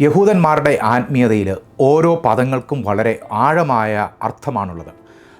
യഹൂദന്മാരുടെ ആത്മീയതയിൽ ഓരോ പദങ്ങൾക്കും വളരെ ആഴമായ അർത്ഥമാണുള്ളത്.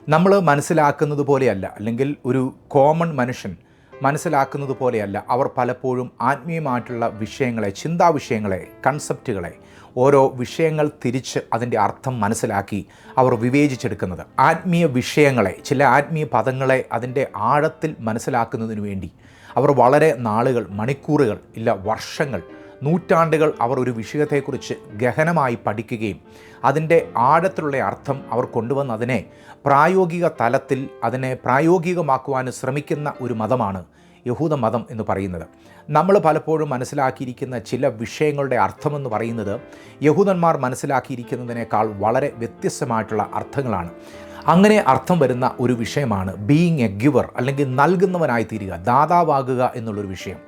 നമ്മൾ മനസ്സിലാക്കുന്നത് പോലെയല്ല അല്ലെങ്കിൽ ഒരു കോമൺ മനുഷ്യൻ മനസ്സിലാക്കുന്നത് പോലെയല്ല അവർ പലപ്പോഴും ആത്മീയമായിട്ടുള്ള വിഷയങ്ങളെ ചിന്താ വിഷയങ്ങളെ കൺസെപ്റ്റുകളെ ഓരോ വിഷയങ്ങൾ തിരിച്ച് അതിന്റെ അർത്ഥം മനസ്സിലാക്കി അവർ വിവേചിച്ചെടുക്കുന്നത്. ആത്മീയ വിഷയങ്ങളെ ചില ആത്മീയ പദങ്ങളെ അതിന്റെ ആഴത്തിൽ മനസ്സിലാക്കുന്നതിന് വേണ്ടി അവർ വളരെ നാളുകൾ മണിക്കൂറുകൾ ഇല്ല വർഷങ്ങൾ നൂറ്റാണ്ടുകൾ അവർ ഒരു വിഷയത്തെക്കുറിച്ച് ഗഹനമായി പഠിക്കുകയും അതിന്റെ ആഴത്തിലുള്ള അർത്ഥം അവർ കൊണ്ടുവന്ന് അതിനെ പ്രായോഗിക തലത്തിൽ അതിനെ പ്രായോഗികമാക്കുവാൻ ശ്രമിക്കുന്ന ഒരു മതമാണ് യഹൂദ മതം എന്ന് പറയുന്നത്. നമ്മൾ പലപ്പോഴും മനസ്സിലാക്കിയിരിക്കുന്ന ചില വിഷയങ്ങളുടെ അർത്ഥമെന്ന് പറയുന്നത് യഹൂദന്മാർ മനസ്സിലാക്കിയിരിക്കുന്നതിനേക്കാൾ വളരെ വ്യത്യസ്തമായിട്ടുള്ള അർത്ഥങ്ങളാണ്. അങ്ങനെ അർത്ഥം വരുന്ന ഒരു വിഷയമാണ് ബീയിങ് എ ഗിവർ അല്ലെങ്കിൽ നൽകുന്നവനായി തീരുക ദാതാവാകുക എന്നുള്ളൊരു വിഷയം.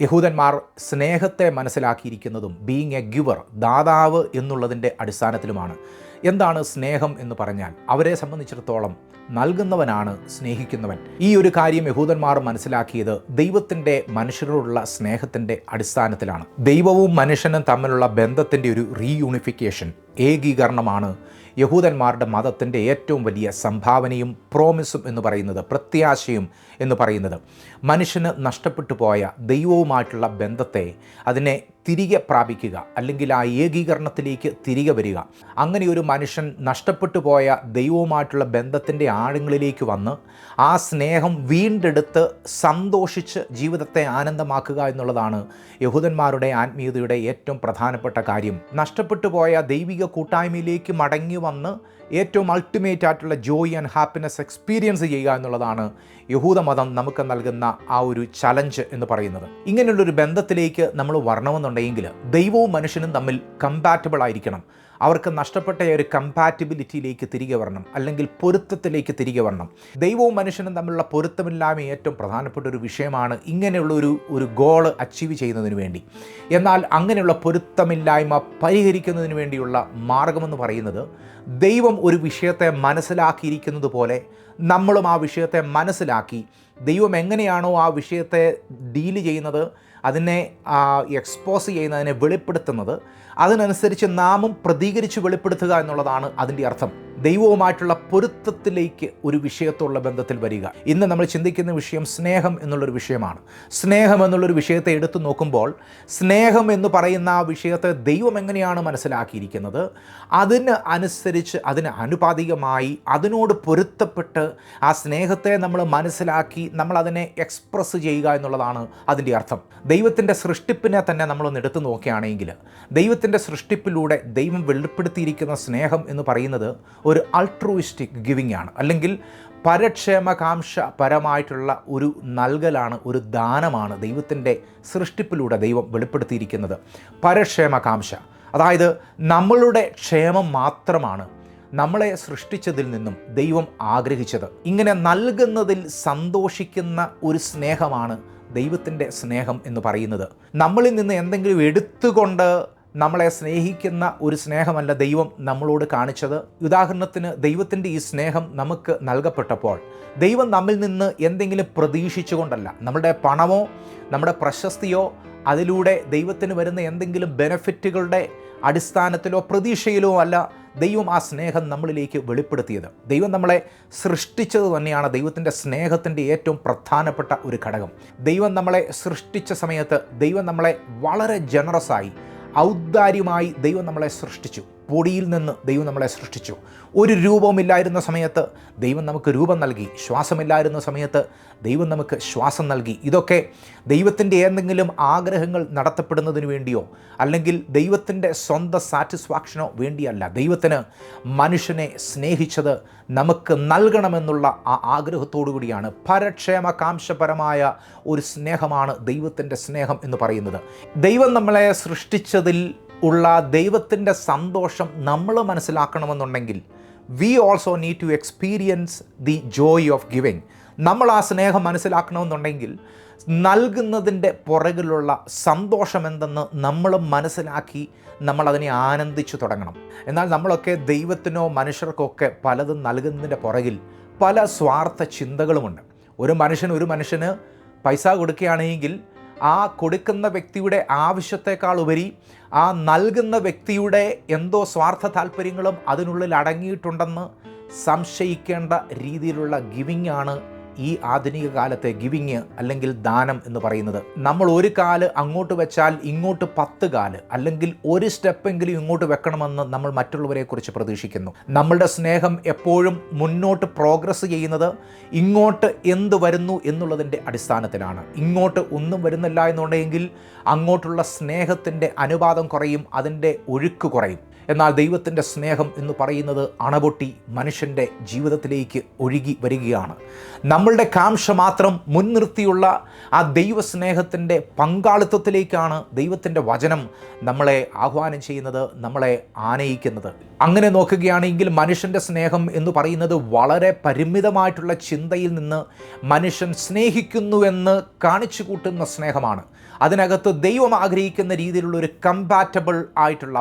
യഹൂദന്മാർ സ്നേഹത്തെ മനസ്സിലാക്കിയിരിക്കുന്നതും ബീങ് എ ഗിവർ ദാതാവ് എന്നുള്ളതിന്റെ അടിസ്ഥാനത്തിലുമാണ്. എന്താണ് സ്നേഹം എന്ന് പറഞ്ഞാൽ അവരെ സംബന്ധിച്ചിടത്തോളം നൽകുന്നവനാണ് സ്നേഹിക്കുന്നവൻ. ഈ ഒരു കാര്യം യഹൂദന്മാർ മനസ്സിലാക്കിയത് ദൈവത്തിന്റെ മനുഷ്യരോടുള്ള സ്നേഹത്തിന്റെ അടിസ്ഥാനത്തിലാണ്. ദൈവവും മനുഷ്യനും തമ്മിലുള്ള ബന്ധത്തിന്റെ ഒരു റീയൂണിഫിക്കേഷൻ ഏകീകരണമാണ് യഹൂദന്മാരുടെ മതത്തിന്റെ ഏറ്റവും വലിയ സംഭാവനയും പ്രോമിസും എന്ന് പറയുന്നത് പ്രത്യാശയും എന്ന് പറയുന്നത്. മനുഷ്യന് നഷ്ടപ്പെട്ടു പോയ ദൈവവുമായിട്ടുള്ള ബന്ധത്തെ അതിനെ തിരികെ പ്രാപിക്കുക അല്ലെങ്കിൽ ആ ഏകീകരണത്തിലേക്ക് തിരികെ വരിക. അങ്ങനെ ഒരു മനുഷ്യൻ നഷ്ടപ്പെട്ടു പോയ ദൈവവുമായിട്ടുള്ള ബന്ധത്തിന്റെ ആഴങ്ങളിലേക്ക് വന്ന് ആ സ്നേഹം വീണ്ടെടുത്ത് സന്തോഷിച്ച് ജീവിതത്തെ ആനന്ദമാക്കുക എന്നുള്ളതാണ് യഹൂദന്മാരുടെ ആത്മീയതയുടെ ഏറ്റവും പ്രധാനപ്പെട്ട കാര്യം. നഷ്ടപ്പെട്ടു പോയ ദൈവിക കൂട്ടായ്മയിലേക്ക് മടങ്ങി വന്ന് ഏറ്റവും അൾട്ടിമേറ്റ് ആയിട്ടുള്ള ജോയ് ആൻഡ് ഹാപ്പിനെസ് എക്സ്പീരിയൻസ് ചെയ്യുക എന്നുള്ളതാണ് യഹൂദമതം നമുക്ക് നൽകുന്ന ആ ഒരു ചലഞ്ച് എന്ന് പറയുന്നത്. ഇങ്ങനെയുള്ളൊരു ബന്ധത്തിലേക്ക് നമ്മൾ വരണമെന്നുണ്ടെങ്കിൽ ദൈവവും മനുഷ്യനും തമ്മിൽ കമ്പാറ്റബിൾ ആയിരിക്കണം. അവർക്ക് നഷ്ടപ്പെട്ട ഒരു കമ്പാറ്റബിലിറ്റിയിലേക്ക് തിരികെ വരണം. അല്ലെങ്കിൽ പൊരുത്തത്തിലേക്ക് തിരികെ വരണം. ദൈവവും മനുഷ്യനും തമ്മിലുള്ള പൊരുത്തമില്ലായ്മ ഏറ്റവും പ്രധാനപ്പെട്ട ഒരു വിഷയമാണ് ഇങ്ങനെയുള്ള ഒരു ഒരു ഗോൾ അച്ചീവ് ചെയ്യുന്നതിന് വേണ്ടി. എന്നാൽ അങ്ങനെയുള്ള പൊരുത്തമില്ലായ്മ പരിഹരിക്കുന്നതിന് വേണ്ടിയുള്ള മാർഗമെന്ന് പറയുന്നത് ദൈവം ഒരു വിഷയത്തെ മനസ്സിലാക്കിയിരിക്കുന്നത് പോലെ നമ്മളും ആ വിഷയത്തെ മനസ്സിലാക്കി. ദൈവം എങ്ങനെയാണോ ആ വിഷയത്തെ ഡീൽ ചെയ്യുന്നത് അതിനെ എക്സ്പോസ് ചെയ്യുന്നതിനെ വെളിപ്പെടുത്തുന്നത് അതിനനുസരിച്ച് നാമും പ്രതികരിച്ച് വെളിപ്പെടുത്തുക എന്നുള്ളതാണ് അതിന്റെ അർത്ഥം. ദൈവവുമായിട്ടുള്ള പൊരുത്തത്തിലേക്ക് ഒരു വിഷയത്തോടുള്ള ബന്ധത്തിൽ വരിക. ഇന്ന് നമ്മൾ ചിന്തിക്കുന്ന വിഷയം സ്നേഹം എന്നുള്ളൊരു വിഷയമാണ്. സ്നേഹം എന്നുള്ളൊരു വിഷയത്തെ എടുത്തു നോക്കുമ്പോൾ സ്നേഹം എന്ന് പറയുന്ന ആ വിഷയത്തെ ദൈവം എങ്ങനെയാണ് മനസ്സിലാക്കിയിരിക്കുന്നത്? അതിന് അനുസരിച്ച് അതിന് അനുപാതികമായി അതിനോട് പൊരുത്തപ്പെട്ട് ആ സ്നേഹത്തെ നമ്മൾ മനസ്സിലാക്കി നമ്മൾ അതിനെ എക്സ്പ്രസ് ചെയ്യുക എന്നുള്ളതാണ് അതിന്റെ അർത്ഥം. ദൈവത്തിന്റെ സൃഷ്ടിപ്പിനെ തന്നെ നമ്മളൊന്ന് എടുത്തു നോക്കുകയാണെങ്കിൽ ദൈവത്തിന്റെ സൃഷ്ടിപ്പിലൂടെ ദൈവം വെളിപ്പെടുത്തിയിരിക്കുന്ന സ്നേഹം എന്ന് പറയുന്നത് ഒരു അൾട്രൂയിസ്റ്റിക് ഗിവിംഗ് ആണ്. അല്ലെങ്കിൽ പരക്ഷേമകാംക്ഷ പരമായിട്ടുള്ള ഒരു നൽകലാണ് ഒരു ദാനമാണ് ദൈവത്തിന്റെ സൃഷ്ടിപ്പിലൂടെ ദൈവം വെളിപ്പെടുത്തിയിരിക്കുന്നത്. പരക്ഷേമകാംക്ഷ. അതായത് നമ്മളുടെ ക്ഷേമം മാത്രമാണ് നമ്മളെ സൃഷ്ടിച്ചതിൽ നിന്നും ദൈവം ആഗ്രഹിച്ചത്. ഇങ്ങനെ നൽകുന്നതിൽ സന്തോഷിക്കുന്ന ഒരു സ്നേഹമാണ് ദൈവത്തിന്റെ സ്നേഹം എന്ന് പറയുന്നത്. നമ്മളിൽ നിന്ന് എന്തെങ്കിലും എടുത്തുകൊണ്ട് നമ്മളെ സ്നേഹിക്കുന്ന ഒരു സ്നേഹമല്ല ദൈവം നമ്മളോട് കാണിച്ചത്. ഉദാഹരണത്തിന് ദൈവത്തിന്റെ ഈ സ്നേഹം നമുക്ക് നൽകപ്പെട്ടപ്പോൾ ദൈവം നമ്മിൽ നിന്ന് എന്തെങ്കിലും പ്രതീക്ഷിച്ചുകൊണ്ടല്ല നമ്മുടെ പണമോ നമ്മുടെ പ്രശസ്തിയോ അതിലൂടെ ദൈവത്തിന് വരുന്ന എന്തെങ്കിലും ബെനഫിറ്റുകളുടെ അടിസ്ഥാനത്തിലോ പ്രതീക്ഷയിലോ അല്ല ദൈവം ആ സ്നേഹം നമ്മളിലേക്ക് വെളിപ്പെടുത്തിയത്. ദൈവം നമ്മളെ സൃഷ്ടിച്ചത് തന്നെയാണ് ദൈവത്തിന്റെ സ്നേഹത്തിന്റെ ഏറ്റവും പ്രധാനപ്പെട്ട ഒരു ഘടകം. ദൈവം നമ്മളെ സൃഷ്ടിച്ച സമയത്ത് ദൈവം നമ്മളെ വളരെ ജനറസായി ഔദാര്യമായി ദൈവം നമ്മളെ സൃഷ്ടിച്ചു. പൊടിയിൽ നിന്ന് ദൈവം നമ്മളെ സൃഷ്ടിച്ചു. ഒരു രൂപവുമില്ലായിരുന്ന സമയത്ത് ദൈവം നമുക്ക് രൂപം നൽകി. ശ്വാസമില്ലായിരുന്ന സമയത്ത് ദൈവം നമുക്ക് ശ്വാസം നൽകി. ഇതൊക്കെ ദൈവത്തിന്റെ ഏതെങ്കിലും ആഗ്രഹങ്ങൾ നടത്തപ്പെടുന്നതിന് വേണ്ടിയോ അല്ലെങ്കിൽ ദൈവത്തിന്റെ സ്വന്തം സാറ്റിസ്ഫാക്ഷനോ വേണ്ടിയല്ല. ദൈവത്തിന് മനുഷ്യനെ സ്നേഹിച്ചത് നമുക്ക് നൽകണമെന്നുള്ള ആ ആഗ്രഹത്തോടു കൂടിയാണ്. പരക്ഷേമകാംക്ഷപരമായ ഒരു സ്നേഹമാണ് ദൈവത്തിന്റെ സ്നേഹം എന്ന് പറയുന്നത്. ദൈവം നമ്മളെ സൃഷ്ടിച്ചതിൽ ഉള്ള ദൈവത്തിന്റെ സന്തോഷം നമ്മൾ മനസ്സിലാക്കണമെന്നുണ്ടെങ്കിൽ we also need to experience the joy of giving നമ്മൾ ആ സ്നേഹം മനസ്സിലാക്കണമെന്നുണ്ടെങ്കിൽ നൽകുന്നതിന്റെ പുറകിലുള്ള സന്തോഷം എന്തെന്ന് നമ്മൾ മനസ്സിലാക്കി നമ്മളതിനെ ആനന്ദിച്ചു തുടങ്ങണം. എന്നാൽ നമ്മളൊക്കെ ദൈവത്തിനോ മനുഷ്യർക്കൊക്കെ പലതും നൽകുന്നതിന്റെ പുറകിൽ പല സ്വാർത്ഥ ചിന്തകളുമുണ്ട്. ഒരു മനുഷ്യൻ ഒരു മനുഷ്യന് പൈസ കൊടുക്കുകയാണെങ്കിൽ ആ കൊടുക്കുന്ന വ്യക്തിയുടെ ആവശ്യത്തെക്കാൾ ഉപരി ആ നൽകുന്ന വ്യക്തിയുടെ എന്തോ സ്വാർത്ഥ താല്പര്യങ്ങളും അതിനുള്ളിൽ അടങ്ങിയിട്ടുണ്ടെന്ന് സംശയിക്കേണ്ട രീതിയിലുള്ള ഗിവിങ് ആണ് ഈ ആധുനിക കാലത്തെ ഗിവിങ് അല്ലെങ്കിൽ ദാനം എന്ന് പറയുന്നത്. നമ്മൾ ഒരു കാൽ അങ്ങോട്ട് വെച്ചാൽ ഇങ്ങോട്ട് പത്ത് കാൽ അല്ലെങ്കിൽ ഒരു സ്റ്റെപ്പെങ്കിലും ഇങ്ങോട്ട് വെക്കണമെന്ന് നമ്മൾ മറ്റുള്ളവരെക്കുറിച്ച് പ്രതീക്ഷിക്കുന്നു. നമ്മളുടെ സ്നേഹം എപ്പോഴും മുന്നോട്ട് പ്രോഗ്രസ് ചെയ്യുന്നത് ഇങ്ങോട്ട് എന്ത് വരുന്നു എന്നുള്ളതിന്റെ അടിസ്ഥാനത്തിലാണ്. ഇങ്ങോട്ട് ഒന്നും വരുന്നില്ല എന്നുണ്ടെങ്കിൽ അങ്ങോട്ടുള്ള സ്നേഹത്തിന്റെ അനുപാതം കുറയും അതിന്റെ ഒഴുക്ക് കുറയും. എന്നാൽ ദൈവത്തിന്റെ സ്നേഹം എന്ന് പറയുന്നത് അണപൊട്ടി മനുഷ്യന്റെ ജീവിതത്തിലേക്ക് ഒഴുകി വരികയാണ്. നമ്മളുടെ കാംഷ മാത്രം മുൻനിർത്തിയുള്ള ആ ദൈവസ്നേഹത്തിന്റെ പങ്കാളിത്തത്തിലേക്കാണ് ദൈവത്തിന്റെ വചനം നമ്മളെ ആഹ്വാനം ചെയ്യുന്നത് നമ്മളെ ആനയിക്കുന്നത്. അങ്ങനെ നോക്കുകയാണെങ്കിൽ മനുഷ്യന്റെ സ്നേഹം എന്ന് പറയുന്നത് വളരെ പരിമിതമായിട്ടുള്ള ചിന്തയിൽ നിന്ന് മനുഷ്യൻ സ്നേഹിക്കുന്നുവെന്ന് കാണിച്ചു കൂട്ടുന്ന സ്നേഹമാണ്. അതിനകത്ത് ദൈവം ആഗ്രഹിക്കുന്ന രീതിയിലുള്ള ഒരു കമ്പാറ്റബിൾ ആയിട്ടുള്ള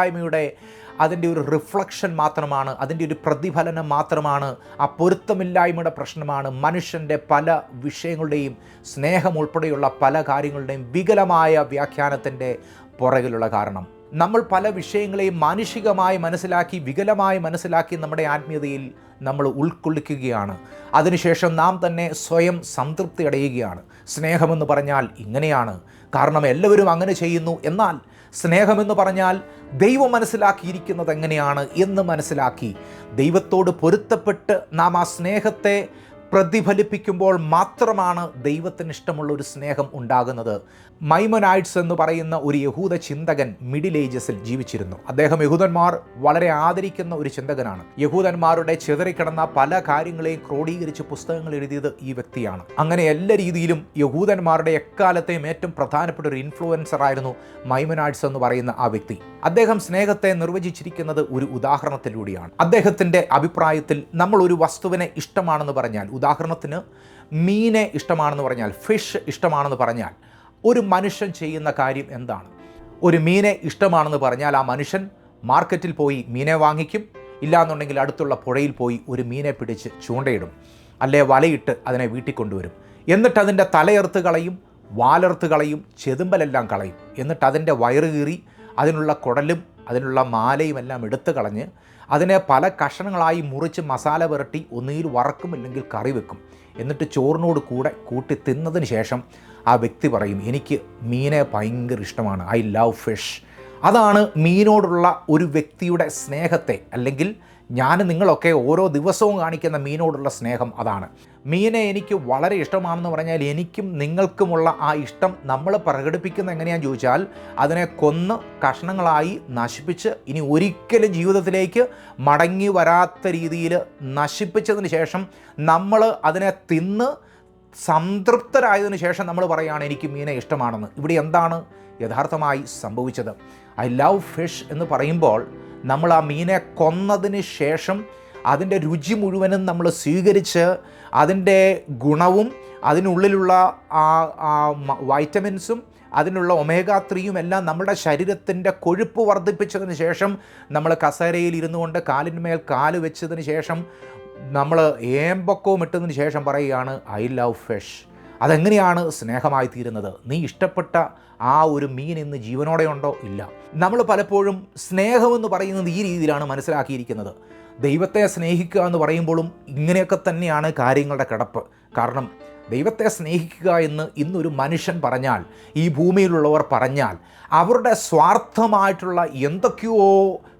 പൊരുത്തമില്ലായ്മയുടെ അതിന്റെ ഒരു റിഫ്ലക്ഷൻ മാത്രമാണ് അതിന്റെ ഒരു പ്രതിഫലനം മാത്രമാണ് ആ പൊരുത്തമില്ലായ്മയുടെ പ്രശ്നമാണ്. മനുഷ്യന്റെ പല വിഷയങ്ങളുടെയും സ്നേഹം ഉൾപ്പെടെയുള്ള പല കാര്യങ്ങളുടെയും വികലമായ വ്യാഖ്യാനത്തിന്റെ പുറകിലുള്ള കാരണം. നമ്മൾ പല വിഷയങ്ങളെയും മാനുഷികമായി മനസ്സിലാക്കി വികലമായി മനസ്സിലാക്കി നമ്മുടെ ആത്മീയതയിൽ നമ്മൾ ഉൾക്കൊള്ളിക്കുകയാണ്. അതിനുശേഷം നാം തന്നെ സ്വയം സംതൃപ്തി അടയുകയാണ് സ്നേഹമെന്ന് പറഞ്ഞാൽ ഇങ്ങനെയാണ്. കാരണം എല്ലാവരും അങ്ങനെ ചെയ്യുന്നു. എന്നാൽ സ്നേഹമെന്ന് പറഞ്ഞാൽ ദൈവം മനസ്സിലാക്കിയിരിക്കുന്നത് എങ്ങനെയാണ് എന്ന് മനസ്സിലാക്കി. ദൈവത്തോട് പൊരുത്തപ്പെട്ട് നാം ആ സ്നേഹത്തെ പ്രതിഫലിപ്പിക്കുമ്പോൾ മാത്രമാണ് ദൈവത്തിന് ഇഷ്ടമുള്ള ഒരു സ്നേഹം ഉണ്ടാകുന്നത്. മൈമനായിഡ്സ് എന്ന് പറയുന്ന ഒരു യഹൂദ ചിന്തകൻ മിഡിൽ ഏജസിൽ ജീവിച്ചിരുന്നു. അദ്ദേഹം യഹൂദന്മാർ വളരെ ആദരിക്കുന്ന ഒരു ചിന്തകനാണ്. യഹൂദന്മാരുടെ ചിതറിക്കിടന്ന പല കാര്യങ്ങളെയും ക്രോഡീകരിച്ച് പുസ്തകങ്ങൾ എഴുതിയത് ഈ വ്യക്തിയാണ്. അങ്ങനെ എല്ലാ രീതിയിലും യഹൂദന്മാരുടെ എക്കാലത്തെയും ഏറ്റവും പ്രധാനപ്പെട്ട ഒരു ഇൻഫ്ലുവൻസർ ആയിരുന്നു മൈമനായിഡ്സ് എന്ന് പറയുന്ന ആ വ്യക്തി. അദ്ദേഹം സ്നേഹത്തെ നിർവചിച്ചിരിക്കുന്നത് ഒരു ഉദാഹരണത്തിലൂടെയാണ്. അദ്ദേഹത്തിന്റെ അഭിപ്രായത്തിൽ നമ്മൾ ഒരു വസ്തുവിനെ ഇഷ്ടമാണെന്ന് പറഞ്ഞാൽ ഉദാഹരണത്തിന് മീനെ ഇഷ്ടമാണെന്ന് പറഞ്ഞാൽ ഫിഷ് ഇഷ്ടമാണെന്ന് പറഞ്ഞാൽ ഒരു മനുഷ്യൻ ചെയ്യുന്ന കാര്യം എന്താണ്? ഒരു മീനെ ഇഷ്ടമാണെന്ന് പറഞ്ഞാൽ ആ മനുഷ്യൻ മാർക്കറ്റിൽ പോയി മീനെ വാങ്ങിക്കും. ഇല്ലാന്നുണ്ടെങ്കിൽ അടുത്തുള്ള പുഴയിൽ പോയി ഒരു മീനെ പിടിച്ച് ചൂണ്ടയിടും. അല്ലെ വലയിട്ട് അതിനെ വീട്ടിൽ കൊണ്ടുവരും. എന്നിട്ട് അതിന്റെ തലയെറുത്ത് കളയും വാലെറുത്ത് കളയും ചെതുമ്പലെല്ലാം കളയും. എന്നിട്ട് അതിന്റെ വയറ് കീറി അതിനുള്ള കുടലും അതിനുള്ള മാലയും എല്ലാം എടുത്തു കളഞ്ഞ് അതിനെ പല കഷണങ്ങളായി മുറിച്ച് മസാല പുരട്ടി ഒന്നുകിൽ വറക്കും അല്ലെങ്കിൽ കറി വെക്കും. എന്നിട്ട് ചോറിനോട് കൂടെ കൂട്ടി തിന്നതിന് ശേഷം ആ വ്യക്തി പറയും എനിക്ക് മീനെ ഭയങ്കര ഇഷ്ടമാണ്. ഐ ലവ് ഫിഷ് അതാണ് മീനോടുള്ള ഒരു വ്യക്തിയുടെ സ്നേഹത്തെ അല്ലെങ്കിൽ ഞാൻ നിങ്ങളൊക്കെ ഓരോ ദിവസവും കാണിക്കുന്ന മീനോടുള്ള സ്നേഹം അതാണ്. മീനെ എനിക്ക് വളരെ ഇഷ്ടമാണെന്ന് പറഞ്ഞാൽ എനിക്കും നിങ്ങൾക്കുമുള്ള ആ ഇഷ്ടം നമ്മൾ പ്രകടിപ്പിക്കുന്ന എങ്ങനെയാണെന്ന് ചോദിച്ചാൽ അതിനെ കൊന്ന് കഷ്ണങ്ങളായി നശിപ്പിച്ച് ഇനി ഒരിക്കലും ജീവിതത്തിലേക്ക് മടങ്ങി വരാത്ത രീതിയിൽ നശിപ്പിച്ചതിന് ശേഷം നമ്മൾ അതിനെ തിന്ന് സംതൃപ്തരായതിനു ശേഷം നമ്മൾ പറയുകയാണ് എനിക്ക് മീനെ ഇഷ്ടമാണെന്ന്. ഇവിടെ എന്താണ് യഥാർത്ഥമായി സംഭവിച്ചത്? ഐ ലവ് ഫിഷ് എന്ന് പറയുമ്പോൾ നമ്മൾ ആ മീനെ കൊന്നതിന് ശേഷം അതിന്റെ രുചി മുഴുവനും നമ്മൾ സ്വീകരിച്ച് അതിന്റെ ഗുണവും അതിനുള്ളിലുള്ള ആ വൈറ്റമിൻസും അതിനുള്ള ഒമേഗ ത്രീയും എല്ലാം നമ്മുടെ ശരീരത്തിന്റെ കൊഴുപ്പ് വർദ്ധിപ്പിച്ചതിന് ശേഷം നമ്മൾ കസേരയിൽ ഇരുന്നു കൊണ്ട് കാലിന്മേൽ കാൽ വെച്ചതിന് ശേഷം നമ്മൾ ഏമ്പക്കവും ഇട്ടതിന് ശേഷം പറയുകയാണ് ഐ ലവ് ഫിഷ്. അതെങ്ങനെയാണ് സ്നേഹമായി തീരുന്നത്? നീ ഇഷ്ടപ്പെട്ട ആ ഒരു മീൻ ഇന്ന് ജീവനോടെ ഉണ്ടോ? ഇല്ല. നമ്മൾ പലപ്പോഴും സ്നേഹമെന്ന് പറയുന്നത് ഈ രീതിയിലാണ് മനസ്സിലാക്കിയിരിക്കുന്നത്. ദൈവത്തെ സ്നേഹിക്കുക എന്ന് പറയുമ്പോഴും ഇങ്ങനെയൊക്കെ തന്നെയാണ് കാര്യങ്ങളുടെ കിടപ്പ്. കാരണം ദൈവത്തെ സ്നേഹിക്കുക എന്ന് ഇന്നൊരു മനുഷ്യൻ പറഞ്ഞാൽ ഈ ഭൂമിയിലുള്ളവർ പറഞ്ഞാൽ അവരുടെ സ്വാർത്ഥമായിട്ടുള്ള എന്തൊക്കെയോ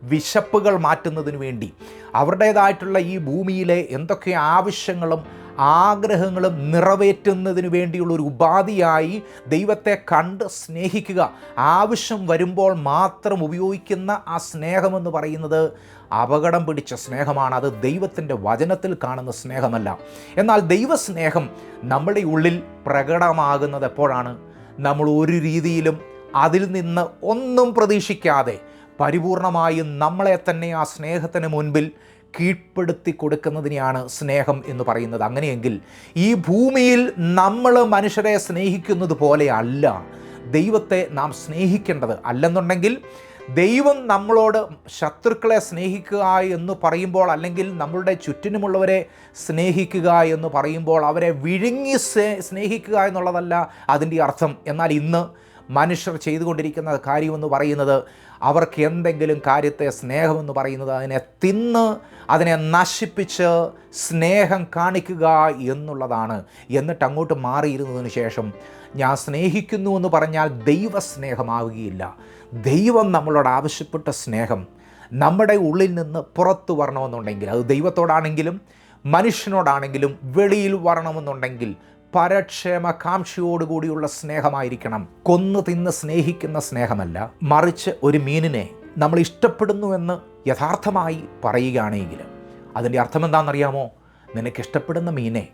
വിശപ്പുകൾ മാറ്റുന്നതിന് വേണ്ടി അവരുടേതായിട്ടുള്ള ഈ ഭൂമിയിലെ എന്തൊക്കെ ആവശ്യങ്ങളും ആഗ്രഹങ്ങളും നിറവേറ്റുന്നതിന് വേണ്ടിയുള്ള ഒരു ഉപാധിയായി ദൈവത്തെ കണ്ട് സ്നേഹിക്കുക. ആവശ്യം വരുമ്പോൾ മാത്രം ഉപയോഗിക്കുന്ന ആ സ്നേഹമെന്ന് പറയുന്നത് അപകടം പിടിച്ച സ്നേഹമാണ്. അത് ദൈവത്തിന്റെ വചനത്തിൽ കാണുന്ന സ്നേഹമല്ല. എന്നാൽ ദൈവസ്നേഹം നമ്മുടെ ഉള്ളിൽ പ്രകടമാകുന്നത് എപ്പോഴാണ്? നമ്മൾ ഒരു രീതിയിലും അതിൽ നിന്ന് ഒന്നും പ്രതീക്ഷിക്കാതെ പരിപൂർണമായും നമ്മളെ തന്നെ ആ സ്നേഹത്തിന് മുൻപിൽ കീഴ്പ്പെടുത്തി കൊടുക്കുന്നതിനെയാണ് സ്നേഹം എന്ന് പറയുന്നത്. അങ്ങനെയെങ്കിൽ ഈ ഭൂമിയിൽ നമ്മൾ മനുഷ്യരെ സ്നേഹിക്കുന്നത് പോലെയല്ല. ദൈവത്തെ നാം സ്നേഹിക്കേണ്ടത് അല്ലെന്നുണ്ടെങ്കിൽ ദൈവം നമ്മളോട് ശത്രുക്കളെ സ്നേഹിക്കുക എന്ന് പറയുമ്പോൾ അല്ലെങ്കിൽ നമ്മളുടെ ചുറ്റിനുമുള്ളവരെ സ്നേഹിക്കുക എന്ന് പറയുമ്പോൾ അവരെ വിഴുങ്ങി സ്നേഹിക്കുക എന്നുള്ളതല്ല അതിന്റെ അർത്ഥം. എന്നാൽ ഇന്ന് മനുഷ്യർ ചെയ്തുകൊണ്ടിരിക്കുന്ന കാര്യമെന്ന് പറയുന്നത് അവർക്ക് എന്തെങ്കിലും കാര്യത്തെ സ്നേഹമെന്ന് പറയുന്നത് അതിനെ തിന്ന് അതിനെ നശിപ്പിച്ച് സ്നേഹം കാണിക്കുക എന്നുള്ളതാണ്. എന്നിട്ട് അങ്ങോട്ട് മാറിയിരുന്നതിന് ശേഷം ഞാൻ സ്നേഹിക്കുന്നു എന്ന് പറഞ്ഞാൽ ദൈവസ്നേഹമാവുകയില്ല. ദൈവം നമ്മളോട് ആവശ്യപ്പെട്ട സ്നേഹം നമ്മുടെ ഉള്ളിൽ നിന്ന് പുറത്തു വരണമെന്നുണ്ടെങ്കിൽ അത് ദൈവത്തോടാണെങ്കിലും മനുഷ്യനോടാണെങ്കിലും വെളിയിൽ വരണമെന്നുണ്ടെങ്കിൽ പരക്ഷേമകാംക്ഷയോടുകൂടിയുള്ള സ്നേഹമായിരിക്കണം. കൊന്നു തിന്ന് സ്നേഹിക്കുന്ന സ്നേഹമല്ല. മറിച്ച് ഒരു മീനിനെ നമ്മൾ ഇഷ്ടപ്പെടുന്നുവെന്ന് യഥാർത്ഥമായി പറയുകയാണെങ്കിൽ അതിന്റെ അർത്ഥം എന്താണെന്നറിയാമോ? നിനക്ക് ഇഷ്ടപ്പെടുന്ന മീനെ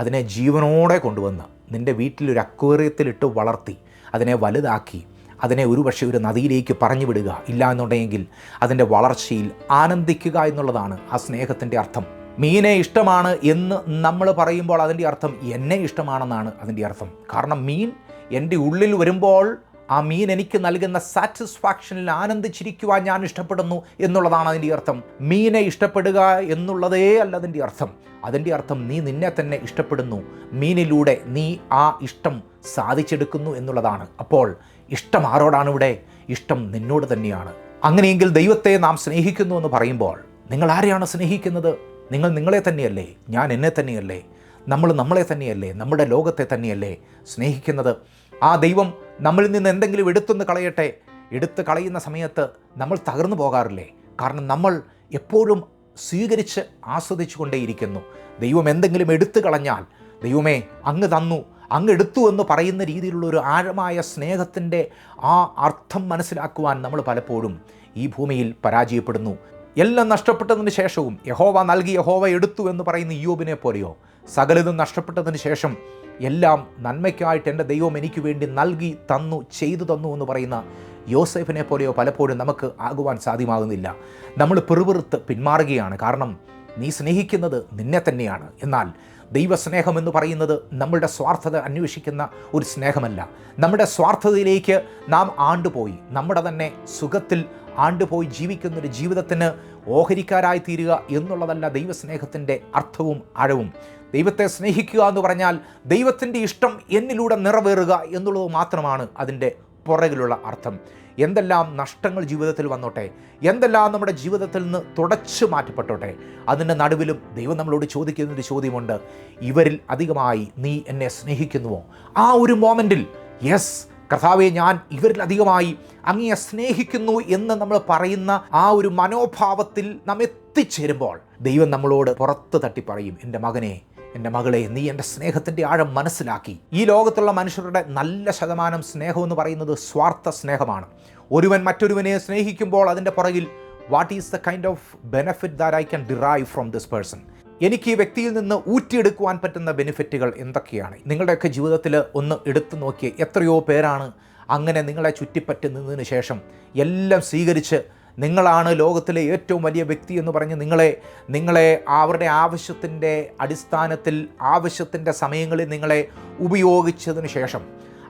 അതിനെ ജീവനോടെ കൊണ്ടുവന്ന് നിന്റെ വീട്ടിലൊരു അക്വേറിയത്തിലിട്ട് വളർത്തി അതിനെ വലുതാക്കി അതിനെ ഒരു പക്ഷേ ഒരു നദിയിലേക്ക് പറഞ്ഞു വിടുക ഇല്ല എന്നുണ്ടെങ്കിൽ അതിന്റെ വളർച്ചയിൽ ആനന്ദിക്കുക എന്നുള്ളതാണ് ആ സ്നേഹത്തിന്റെ അർത്ഥം. മീനെ ഇഷ്ടമാണ് എന്ന് നമ്മൾ പറയുമ്പോൾ അതിന്റെ അർത്ഥം എന്നെ ഇഷ്ടമാണെന്നാണ് അതിന്റെ അർത്ഥം. കാരണം മീൻ എന്റെ ഉള്ളിൽ വരുമ്പോൾ ആ മീൻ എനിക്ക് നൽകുന്ന സാറ്റിസ്ഫാക്ഷനിൽ ആനന്ദിച്ചിരിക്കുവാൻ ഞാൻ ഇഷ്ടപ്പെടുന്നു എന്നുള്ളതാണ് അതിന്റെ അർത്ഥം. മീനെ ഇഷ്ടപ്പെടുക എന്നുള്ളതേ അല്ല അതിന്റെ അർത്ഥം. അതിന്റെ അർത്ഥം നീ നിന്നെ തന്നെ ഇഷ്ടപ്പെടുന്നു. മീനിലൂടെ നീ ആ ഇഷ്ടം സാധിച്ചെടുക്കുന്നു എന്നുള്ളതാണ്. അപ്പോൾ ഇഷ്ടം ആരോടാണ് ഇവിടെ? ഇഷ്ടം നിന്നോട് തന്നെയാണ്. അങ്ങനെയെങ്കിൽ ദൈവത്തെ നാം സ്നേഹിക്കുന്നു എന്ന് പറയുമ്പോൾ നിങ്ങൾ ആരെയാണ് സ്നേഹിക്കുന്നത്? നിങ്ങൾ നിങ്ങളെ തന്നെയല്ലേ ഞാൻ എന്നെ തന്നെയല്ലേ നമ്മൾ നമ്മളെ തന്നെയല്ലേ നമ്മുടെ ലോകത്തെ തന്നെയല്ലേ സ്നേഹിക്കുന്നത്? ആ ദൈവം നമ്മളിൽ നിന്ന് എന്തെങ്കിലും എടുത്തൊന്ന് കളയട്ടെ. എടുത്ത് കളയുന്ന സമയത്ത് നമ്മൾ തകർന്നു പോകാറില്ലേ? കാരണം നമ്മൾ എപ്പോഴും സ്വീകരിച്ച് ആസ്വദിച്ചു കൊണ്ടേയിരിക്കുന്നു ദൈവം എന്തെങ്കിലും എടുത്തു കളഞ്ഞാൽ ദൈവമേ അങ്ങ് തന്നു അങ്ങ് എടുത്തു എന്ന് പറയുന്ന രീതിയിലുള്ള ഒരു ആഴമായ സ്നേഹത്തിന്റെ ആ അർത്ഥം മനസ്സിലാക്കുവാൻ നമ്മൾ പലപ്പോഴും ഈ ഭൂമിയിൽ പരാജയപ്പെടുന്നു. എല്ലാം നഷ്ടപ്പെട്ടതിന് ശേഷവും യഹോവ നൽകി യഹോവ എടുത്തു എന്ന് പറയുന്ന യോബിനെ പോലെയോ? സകലതും നഷ്ടപ്പെട്ടതിന് ശേഷം എല്ലാം നന്മയ്ക്കായിട്ട് എന്റെ ദൈവം എനിക്ക് വേണ്ടി നൽകി തന്നു ചെയ്തു തന്നു എന്ന് പറയുന്ന യോസെഫിനെ പോലെയോ പലപ്പോഴും നമുക്ക് ആകുവാൻ സാധ്യമാകുന്നില്ല. നമ്മൾ പെറുപെറുത്ത് പിന്മാറുകയാണ്. കാരണം നീ സ്നേഹിക്കുന്നത് നിന്നെ തന്നെയാണ് എന്നാൽ ദൈവസ്നേഹം എന്ന് പറയുന്നത് നമ്മളുടെ സ്വാർത്ഥത അന്വേഷിക്കുന്ന ഒരു സ്നേഹമല്ല. നമ്മുടെ സ്വാർത്ഥതയിലേക്ക് നാം ആണ്ടുപോയി. നമ്മുടെ തന്നെ സുഖത്തിൽ ആണ്ടുപോയി ജീവിക്കുന്നൊരു ജീവിതത്തിന് ഓഹരിക്കാരായി തീരുക എന്നുള്ളതല്ല ദൈവസ്നേഹത്തിന്റെ അർത്ഥവും ആഴവും. ദൈവത്തെ സ്നേഹിക്കുക എന്ന് പറഞ്ഞാൽ ദൈവത്തിന്റെ ഇഷ്ടം എന്നിലൂടെ നിറവേറുക എന്നുള്ളത് മാത്രമാണ് അതിന്റെ പുറകിലുള്ള അർത്ഥം. എന്തെല്ലാം നഷ്ടങ്ങൾ ജീവിതത്തിൽ വന്നോട്ടെ എന്തെല്ലാം നമ്മുടെ ജീവിതത്തിൽ നിന്ന് തുടച്ചു മാറ്റപ്പെട്ടോട്ടെ അതിന്റെ നടുവിലും ദൈവം നമ്മളോട് ചോദിക്കുന്നൊരു ചോദ്യമുണ്ട്. ഇവരിൽ അധികമായി നീ എന്നെ സ്നേഹിക്കുന്നുവോ? ആ ഒരു മോമെന്റിൽ യെസ് കർത്താവെ ഞാൻ ഇവരിൽ അധികമായി അങ്ങയെ സ്നേഹിക്കുന്നു എന്ന് നമ്മൾ പറയുന്ന ആ ഒരു മനോഭാവത്തിൽ നാം എത്തിച്ചേരുമ്പോൾ ദൈവം നമ്മളോട് പുറത്ത് തട്ടി പറയും എന്റെ മകനെ എന്റെ മകളെ നീ എന്റെ സ്നേഹത്തിന്റെ ആഴം മനസ്സിലാക്കി. ഈ ലോകത്തുള്ള മനുഷ്യരുടെ നല്ല ശതമാനം സ്നേഹം എന്ന് പറയുന്നത് സ്വാർത്ഥ സ്നേഹമാണ്. ഒരുവൻ മറ്റൊരുവനെ സ്നേഹിക്കുമ്പോൾ അതിന്റെ പുറകിൽ what is the kind of benefit that I can derive from this person എനിക്ക് ഈ വ്യക്തിയിൽ നിന്ന് ഊറ്റിയെടുക്കുവാൻ പറ്റുന്ന ബെനിഫിറ്റുകൾ എന്തൊക്കെയാണ്? നിങ്ങളുടെയൊക്കെ ജീവിതത്തിൽ ഒന്ന് എടുത്തു നോക്കിയ എത്രയോ പേരാണ് അങ്ങനെ നിങ്ങളെ ചുറ്റിപ്പറ്റി നിന്നതിന് ശേഷം എല്ലാം സ്വീകരിച്ച് നിങ്ങളാണ് ലോകത്തിലെ ഏറ്റവും വലിയ വ്യക്തി എന്ന് പറഞ്ഞ് നിങ്ങളെ നിങ്ങളെ അവരുടെ ആവശ്യത്തിന്റെ അടിസ്ഥാനത്തിൽ ആവശ്യത്തിന്റെ സമയങ്ങളിൽ നിങ്ങളെ ഉപയോഗിച്ചതിന് ശേഷം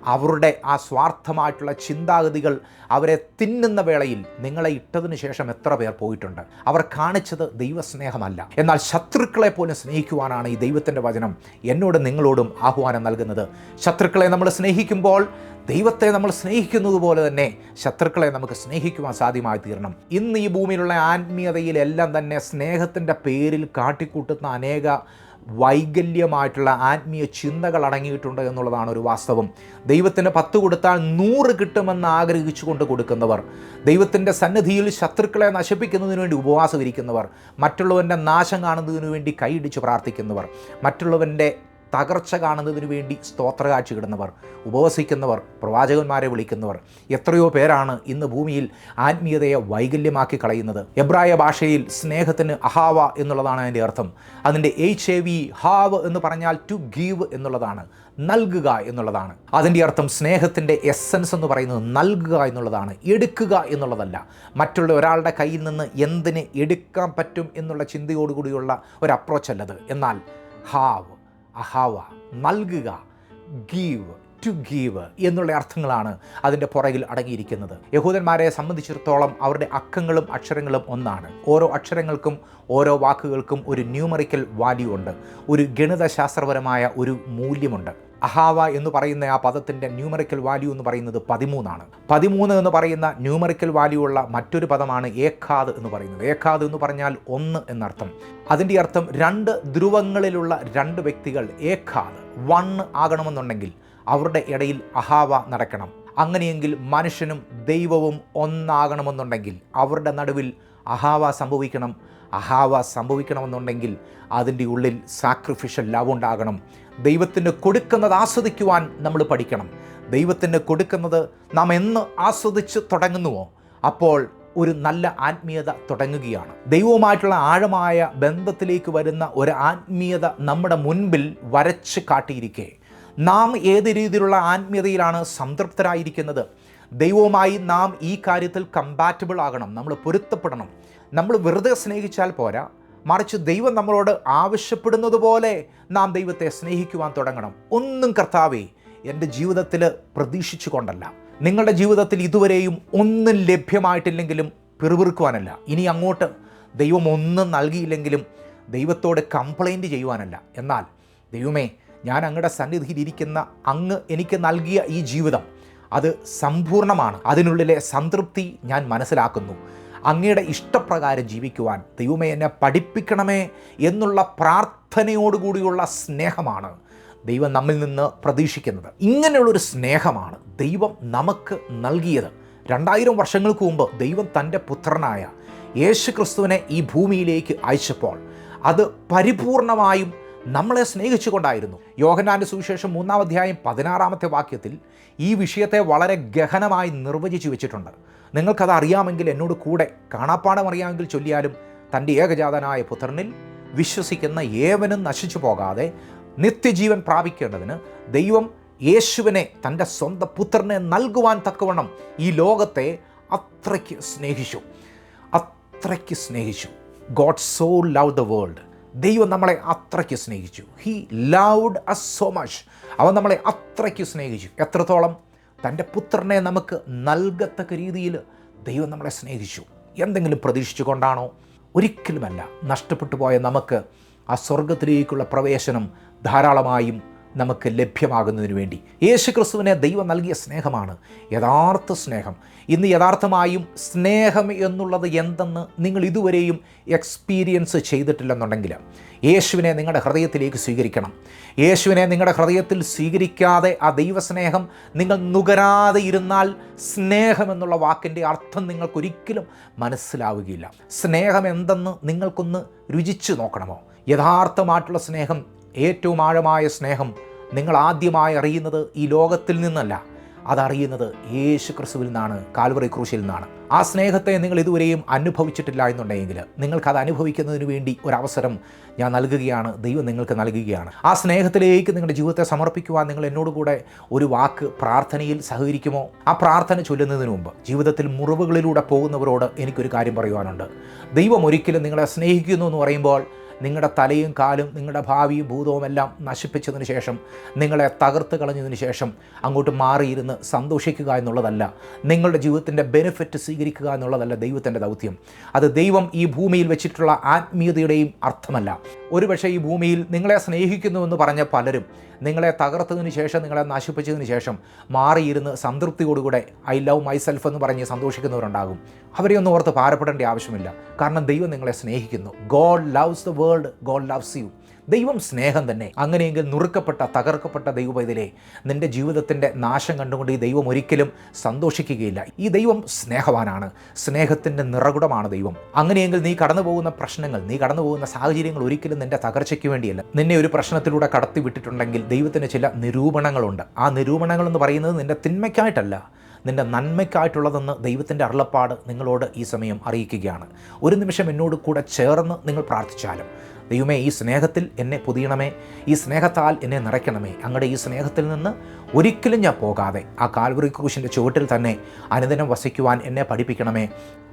അവരുടെ ആ സ്വാർത്ഥമായിട്ടുള്ള ചിന്താഗതികൾ അവരെ തിന്നുന്ന വേളയിൽ നിങ്ങളെ ഇട്ടതിന് ശേഷം എത്ര പേർ പോയിട്ടുണ്ട്? അവർ കാണിച്ചത് ദൈവസ്നേഹമല്ല. എന്നാൽ ശത്രുക്കളെ പോലും സ്നേഹിക്കുവാനാണ് ഈ ദൈവത്തിന്റെ വചനം എന്നോട് നിങ്ങളോടും ആഹ്വാനം നൽകുന്നത്. ശത്രുക്കളെ നമ്മൾ സ്നേഹിക്കുമ്പോൾ ദൈവത്തെ നമ്മൾ സ്നേഹിക്കുന്നത് പോലെ തന്നെ ശത്രുക്കളെ നമുക്ക് സ്നേഹിക്കുവാൻ സാധ്യമായി തീരണം. ഇന്ന് ഈ ഭൂമിയിലുള്ള ആത്മീയതയിലെല്ലാം തന്നെ സ്നേഹത്തിന്റെ പേരിൽ കാട്ടിക്കൂട്ടുന്ന അനേക വൈകല്യമായിട്ടുള്ള ആത്മീയ ചിന്തകൾ അടങ്ങിയിട്ടുണ്ട് എന്നുള്ളതാണ് ഒരു വാസ്തവം. ദൈവത്തിന് പത്ത് കൊടുത്താൽ നൂറ് കിട്ടുമെന്ന് ആഗ്രഹിച്ചുകൊണ്ട് കൊടുക്കുന്നവർ ദൈവത്തിന്റെ സന്നിധിയിൽ ശത്രുക്കളെ നശിപ്പിക്കുന്നതിന് വേണ്ടി ഉപവാസം ഇരിക്കുന്നവർ മറ്റുള്ളവന്റെ നാശം കാണുന്നതിനു വേണ്ടി കൈയിടിച്ച് പ്രാർത്ഥിക്കുന്നവർ മറ്റുള്ളവന്റെ തകർച്ച കാണുന്നതിന് വേണ്ടി സ്തോത്രകാഴ്ച ഇടുന്നവർ ഉപവസിക്കുന്നവർ പ്രവാചകന്മാരെ വിളിക്കുന്നവർ. എത്രയോ പേരാണ് ഇന്ന് ഭൂമിയിൽ ആത്മീയതയെ വൈകല്യമാക്കി കളയുന്നത്. എബ്രായ ഭാഷയിൽ സ്നേഹത്തിന് അഹാവ എന്നുള്ളതാണ് അതിന്റെ അർത്ഥം. അതിന്റെ എച്ച് എ വി ഹാവ് എന്ന് പറഞ്ഞാൽ ടു ഗീവ് എന്നുള്ളതാണ്. നൽകുക എന്നുള്ളതാണ്. അതിന്റെ അർത്ഥം സ്നേഹത്തിന്റെ എസ്സൻസ് എന്ന് പറയുന്നത് നൽകുക എന്നുള്ളതാണ്. എടുക്കുക എന്നുള്ളതല്ല. മറ്റുള്ള ഒരാളുടെ കയ്യിൽ നിന്ന് എന്തിനെ എടുക്കാൻ പറ്റും എന്നുള്ള ചിന്തയോടുകൂടിയുള്ള ഒരു അപ്രോച്ച് അല്ലത്. എന്നാൽ ഹാവ് അഹാവ നൽകുക ഗീവ്. ടു ഗീവ് എന്നുള്ള അർത്ഥങ്ങളാണ് അതിന്റെ പുറകിൽ അടങ്ങിയിരിക്കുന്നത്. യഹൂദന്മാരെ സംബന്ധിച്ചിടത്തോളം അവരുടെ അക്കങ്ങളും അക്ഷരങ്ങളും ഒന്നാണ്. ഓരോ അക്ഷരങ്ങൾക്കും ഓരോ വാക്കുകൾക്കും ഒരു ന്യൂമറിക്കൽ വാല്യൂ ഉണ്ട്. ഒരു ഗണിതശാസ്ത്രപരമായ ഒരു മൂല്യമുണ്ട്. അഹാവ എന്ന് പറയുന്ന ആ പദത്തിന്റെ ന്യൂമറിക്കൽ വാല്യൂ എന്ന് പറയുന്നത് പതിമൂന്നാണ്. പതിമൂന്ന് എന്ന് പറയുന്ന ന്യൂമറിക്കൽ വാല്യൂ ഉള്ള മറ്റൊരു പദമാണ് ഏഖാദ് എന്ന് പറയുന്നത്. ഏഖാദ് എന്ന് പറഞ്ഞാൽ ഒന്ന് എന്നർത്ഥം. അതിന്റെ അർത്ഥം രണ്ട് ധ്രുവങ്ങളിലുള്ള രണ്ട് വ്യക്തികൾ ഏഖാദ്. വൺ ആകണമെന്നുണ്ടെങ്കിൽ അവരുടെ ഇടയിൽ അഹാവ നടക്കണം. അങ്ങനെയെങ്കിൽ മനുഷ്യനും ദൈവവും ഒന്നാകണമെന്നുണ്ടെങ്കിൽ അവരുടെ നടുവിൽ അഹാവ സംഭവിക്കണം. അഹാവ സംഭവിക്കണമെന്നുണ്ടെങ്കിൽ അതിന്റെ ഉള്ളിൽ സാക്രിഫിഷ്യൽ ലവ് ഉണ്ടാകണം. ദൈവത്തിന് കൊടുക്കുന്നത് ആസ്വദിക്കുവാൻ നമ്മൾ പഠിക്കണം. ദൈവത്തിന് കൊടുക്കുന്നത് നാം എന്ന് ആസ്വദിച്ച് തുടങ്ങുന്നുവോ? അപ്പോൾ ഒരു നല്ല ആത്മീയത തുടങ്ങുകയാണ്. ദൈവവുമായിട്ടുള്ള ആഴമായ ബന്ധത്തിലേക്ക് വരുന്ന ഒരു ആത്മീയത നമ്മുടെ മുൻപിൽ വരച്ച് കാട്ടിയിരിക്കെ. നാം ഏത് രീതിയിലുള്ള ആത്മീയതയിലാണ് സംതൃപ്തരായിരിക്കുന്നത്? ദൈവവുമായി നാം ഈ കാര്യത്തിൽ കമ്പാറ്റബിൾ ആകണം. നമ്മൾ പൊരുത്തപ്പെടണം. നമ്മൾ വെറുതെ സ്നേഹിച്ചാൽ പോരാ. മറിച്ച് ദൈവം നമ്മളോട് ആവശ്യപ്പെടുന്നത് പോലെ നാം ദൈവത്തെ സ്നേഹിക്കുവാൻ തുടങ്ങണം. ഒന്നും കർത്താവേ എന്റെ ജീവിതത്തിൽ പ്രതീക്ഷിച്ചു കൊണ്ടല്ല നിങ്ങളുടെ ജീവിതത്തിൽ ഇതുവരെയും ഒന്നും ലഭ്യമായിട്ടില്ലെങ്കിലും പിറുപിറുക്കുവാനല്ല. ഇനി അങ്ങോട്ട് ദൈവം ഒന്നും നൽകിയില്ലെങ്കിലും ദൈവത്തോട് കംപ്ലൈന്റ് ചെയ്യുവാനല്ല. എന്നാൽ ദൈവമേ ഞാൻ അങ്ങയുടെ സന്നിധിയിലിരിക്കുന്ന അങ്ങ് എനിക്ക് നൽകിയ ഈ ജീവിതം അത് സമ്പൂർണമാണ് അതിനുള്ളിലെ സംതൃപ്തി ഞാൻ മനസ്സിലാക്കുന്നു. അങ്ങയുടെ ഇഷ്ടപ്രകാരം ജീവിക്കുവാൻ ദൈവമേ എന്നെ പഠിപ്പിക്കണമേ എന്നുള്ള പ്രാർത്ഥനയോടുകൂടിയുള്ള സ്നേഹമാണ് ദൈവം നമ്മിൽ നിന്ന് പ്രതീക്ഷിക്കുന്നത്. ഇങ്ങനെയുള്ളൊരു സ്നേഹമാണ് ദൈവം നമുക്ക് നൽകിയത്. രണ്ടായിരം വർഷങ്ങൾക്ക് മുമ്പ് ദൈവം തന്റെ പുത്രനായ യേശു ക്രിസ്തുവിനെ ഈ ഭൂമിയിലേക്ക് അയച്ചപ്പോൾ അത് പരിപൂർണമായും നമ്മളെ സ്നേഹിച്ചുകൊണ്ടായിരുന്നു. യോഹനാന്റെ സുവിശേഷം മൂന്നാം അധ്യായം പതിനാറാമത്തെ വാക്യത്തിൽ ഈ വിഷയത്തെ വളരെ ഗഹനമായി നിർവചിച്ചു വെച്ചിട്ടുണ്ട്. നിങ്ങൾക്കത് അറിയാമെങ്കിൽ എന്നോട് കൂടെ കാണാപ്പാടം അറിയാമെങ്കിൽ ചൊല്ലിയാലും തന്റെ ഏകജാതനായ പുത്രനിൽ വിശ്വസിക്കുന്ന ഏവനും നശിച്ചു പോകാതെ നിത്യജീവൻ പ്രാപിക്കേണ്ടതിന് ദൈവം യേശുവിനെ തന്റെ സ്വന്തം പുത്രനെ നൽകുവാൻ തക്കവണ്ണം ഈ ലോകത്തെ അത്രയ്ക്ക് സ്നേഹിച്ചു. അത്രയ്ക്ക് സ്നേഹിച്ചു. God so love the world ദൈവം നമ്മളെ അത്രയ്ക്ക് സ്നേഹിച്ചു. He loved us so much അവൻ നമ്മളെ അത്രയ്ക്ക് സ്നേഹിച്ചു. എത്രത്തോളം? തന്റെ പുത്രനെ നമുക്ക് നൽകത്തക്ക രീതിയിൽ ദൈവം നമ്മളെ സ്നേഹിച്ചു. എന്തെങ്കിലും പ്രതീക്ഷിച്ചുകൊണ്ടാണോ? ഒരിക്കലുമല്ല. നഷ്ടപ്പെട്ടു പോയ നമുക്ക് ആ സ്വർഗത്തിലേക്കുള്ള പ്രവേശനം ധാരാളമായും നമുക്ക് ലഭ്യമാകുന്നതിന് വേണ്ടി. യേശു ക്രിസ്തുവിനെ ദൈവം നൽകിയ സ്നേഹമാണ് യഥാർത്ഥ സ്നേഹം. ഇന്ന് യഥാർത്ഥമായും സ്നേഹം എന്നുള്ളത് എന്തെന്ന് നിങ്ങൾ ഇതുവരെയും എക്സ്പീരിയൻസ് ചെയ്തിട്ടില്ലെന്നുണ്ടെങ്കിൽ യേശുവിനെ നിങ്ങളുടെ ഹൃദയത്തിലേക്ക് സ്വീകരിക്കണം. യേശുവിനെ നിങ്ങളുടെ ഹൃദയത്തിൽ സ്വീകരിക്കാതെ ആ ദൈവസ്നേഹം നിങ്ങൾ നുകരാതെ ഇരുന്നാൽ സ്നേഹം എന്നുള്ള വാക്കിന്റെ അർത്ഥം നിങ്ങൾക്കൊരിക്കലും മനസ്സിലാവുകയില്ല. സ്നേഹം എന്തെന്ന് നിങ്ങൾക്കൊന്ന് രുചിച്ചു നോക്കണമോ? യഥാർത്ഥമായിട്ടുള്ള സ്നേഹം ഏറ്റവും ആഴമായ സ്നേഹം നിങ്ങൾ ആദ്യമായി അറിയുന്നത് ഈ ലോകത്തിൽ നിന്നല്ല. അതറിയുന്നത് യേശു ക്രിസ്തുവിൽ നിന്നാണ് കാൽവറി ക്രൂശിൽ നിന്നാണ്. ആ സ്നേഹത്തെ നിങ്ങൾ ഇതുവരെയും അനുഭവിച്ചിട്ടില്ല എന്നുണ്ടെങ്കിൽ നിങ്ങൾക്കത് അനുഭവിക്കുന്നതിന് വേണ്ടി ഒരവസരം ഞാൻ നൽകുകയാണ് ദൈവം നിങ്ങൾക്ക് നൽകുകയാണ്. ആ സ്നേഹത്തിലേക്ക് നിങ്ങളുടെ ജീവിതത്തെ സമർപ്പിക്കുവാൻ നിങ്ങൾ എന്നോടുകൂടെ ഒരു വാക്ക് പ്രാർത്ഥനയിൽ സഹകരിക്കുമോ? ആ പ്രാർത്ഥന ചൊല്ലുന്നതിന് മുമ്പ് ജീവിതത്തിൽ മുറിവുകളിലൂടെ പോകുന്നവരോട് എനിക്കൊരു കാര്യം പറയുവാനുണ്ട്. ദൈവം ഒരിക്കലും നിങ്ങളെ സ്നേഹിക്കുന്നു എന്ന് പറയുമ്പോൾ നിങ്ങളുടെ തലയും കാലും നിങ്ങളുടെ ഭാവിയും ഭൂതവും എല്ലാം നശിപ്പിച്ചതിന് ശേഷം നിങ്ങളെ തകർത്ത് കളഞ്ഞതിന് ശേഷം അങ്ങോട്ട് മാറിയിരുന്ന് സന്തോഷിക്കുക എന്നുള്ളതല്ല നിങ്ങളുടെ ജീവിതത്തിന്റെ ബെനിഫിറ്റ് സ്വീകരിക്കുക എന്നുള്ളതല്ല ദൈവത്തിന്റെ ദൗത്യം. അത് ദൈവം ഈ ഭൂമിയിൽ വെച്ചിട്ടുള്ള ആത്മീയതയുടെയും അർത്ഥമല്ല. ഒരുപക്ഷെ ഈ ഭൂമിയിൽ നിങ്ങളെ സ്നേഹിക്കുന്നുവെന്ന് പറഞ്ഞ പലരും നിങ്ങളെ തകർത്തതിന് ശേഷം നിങ്ങളെ നശിപ്പിച്ചതിന് ശേഷം മാറിയിരുന്ന് സംതൃപ്തിയോടുകൂടെ ഐ ലവ് മൈ സെൽഫ് എന്ന് പറഞ്ഞ് സന്തോഷിക്കുന്നവരുണ്ടാകും. അവരെ ഒന്നും ഓർത്ത് ഭാരപ്പെടേണ്ട ആവശ്യമില്ല. കാരണം ദൈവം നിങ്ങളെ സ്നേഹിക്കുന്നു. God loves the world God loves you. ദൈവം സ്നേഹം തന്നെ. അങ്ങനെയെങ്കിൽ നുറുക്കപ്പെട്ട തകർക്കപ്പെട്ട ദൈവപൈതലെ നിന്റെ ജീവിതത്തിന്റെ നാശം കണ്ടുകൊണ്ട് ഈ ദൈവം ഒരിക്കലും സന്തോഷിക്കുകയില്ല. ഈ ദൈവം സ്നേഹവാനാണ്. സ്നേഹത്തിന്റെ നിറകുടമാണ് ദൈവം. അങ്ങനെയെങ്കിൽ നീ കടന്നു പോകുന്ന പ്രശ്നങ്ങൾ നീ കടന്നു പോകുന്ന സാഹചര്യങ്ങൾ ഒരിക്കലും നിന്റെ തകർച്ചയ്ക്ക് വേണ്ടിയല്ല. നിന്നെ ഒരു പ്രശ്നത്തിലൂടെ കടത്തി വിട്ടിട്ടുണ്ടെങ്കിൽ ദൈവത്തിന് ചില നിരൂപണങ്ങളുണ്ട്. ആ നിരൂപണങ്ങൾ എന്ന് പറയുന്നത് നിന്റെ തിന്മയ്ക്കായിട്ടല്ല. നിന്റെ നന്മയ്ക്കായിട്ടുള്ളതെന്ന് ദൈവത്തിന്റെ അരുളപ്പാട് നിങ്ങളോട് ഈ സമയം അറിയിക്കുകയാണ്. ഒരു നിമിഷം എന്നോട് കൂടെ ചേർന്ന് നിങ്ങൾ പ്രാർത്ഥിച്ചാലും ദൈവമേ ഈ സ്നേഹത്തിൽ എന്നെ പൊതിയണമേ ഈ സ്നേഹത്താൽ എന്നെ നിറയ്ക്കണമേ. അങ്ങയുടെ ഈ സ്നേഹത്തിൽ നിന്ന് ഒരിക്കലും ഞാൻ പോകാതെ ആ കാൽവറി ക്രൂശിന്റെ ചുവട്ടിൽ തന്നെ അനുദിനം വസിക്കുവാൻ എന്നെ പഠിപ്പിക്കണമേ.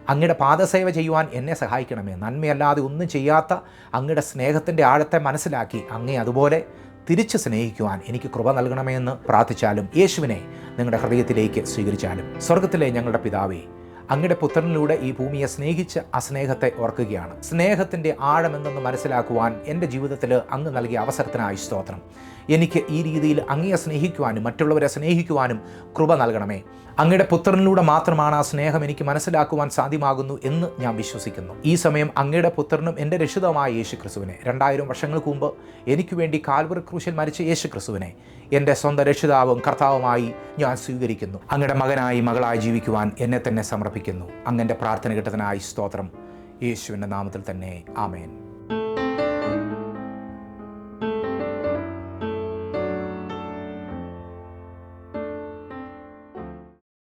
അങ്ങയുടെ പാദസേവ ചെയ്യുവാൻ എന്നെ സഹായിക്കണമേ. നന്മയല്ലാതെ ഒന്നും ചെയ്യാത്ത അങ്ങയുടെ സ്നേഹത്തിന്റെ ആഴത്തെ മനസ്സിലാക്കി അങ്ങേ അതുപോലെ തിരിച്ച് സ്നേഹിക്കുവാൻ എനിക്ക് കൃപ നൽകണമേ എന്ന് പ്രാർത്ഥിച്ചാലും യേശുവിനെ നിങ്ങളുടെ ഹൃദയത്തിലേക്ക് സ്വീകരിച്ചാലും സ്വർഗത്തിലെ ഞങ്ങളുടെ പിതാവേ അങ്ങയുടെ പുത്രനിലൂടെ ഈ ഭൂമിയെ സ്നേഹിച്ച് ആ സ്നേഹത്തെ ഓർക്കുകയാണ്. സ്നേഹത്തിന്റെ ആഴമെന്നൊന്ന് മനസ്സിലാക്കുവാൻ എന്റെ ജീവിതത്തിൽ അങ്ങ് നൽകിയ അവസരത്തിനായി സ്തോത്രം. എനിക്ക് ഈ രീതിയിൽ അങ്ങയെ സ്നേഹിക്കുവാനും മറ്റുള്ളവരെ സ്നേഹിക്കുവാനും കൃപ നൽകണമേ. അങ്ങയുടെ പുത്രനിലൂടെ മാത്രമാണ് ആ സ്നേഹം എനിക്ക് മനസ്സിലാക്കുവാൻ സാധ്യമാകുന്നു എന്ന് ഞാൻ വിശ്വസിക്കുന്നു. ഈ സമയം അങ്ങയുടെ പുത്രനും എന്റെ രക്ഷിതമായ യേശു ക്രിസ്തുവിനെ രണ്ടായിരം വർഷങ്ങൾക്ക് മുമ്പ് എനിക്ക് വേണ്ടി കാൽവറി ക്രൂശിൽ മരിച്ച യേശു ക്രിസ്തുവിനെ എന്റെ സ്വന്തം രക്ഷിതാവും കർത്താവുമായി ഞാൻ സ്വീകരിക്കുന്നു. അങ്ങയുടെ മകനായി മകളായി ജീവിക്കുവാൻ എന്നെ തന്നെ സമർപ്പിക്കുന്നു അങ്ങന്റെ പ്രാർത്ഥന കിട്ടതിനായി സ്തോത്രം. യേശുവിന്റെ നാമത്തിൽ തന്നെ. ആമേൻ.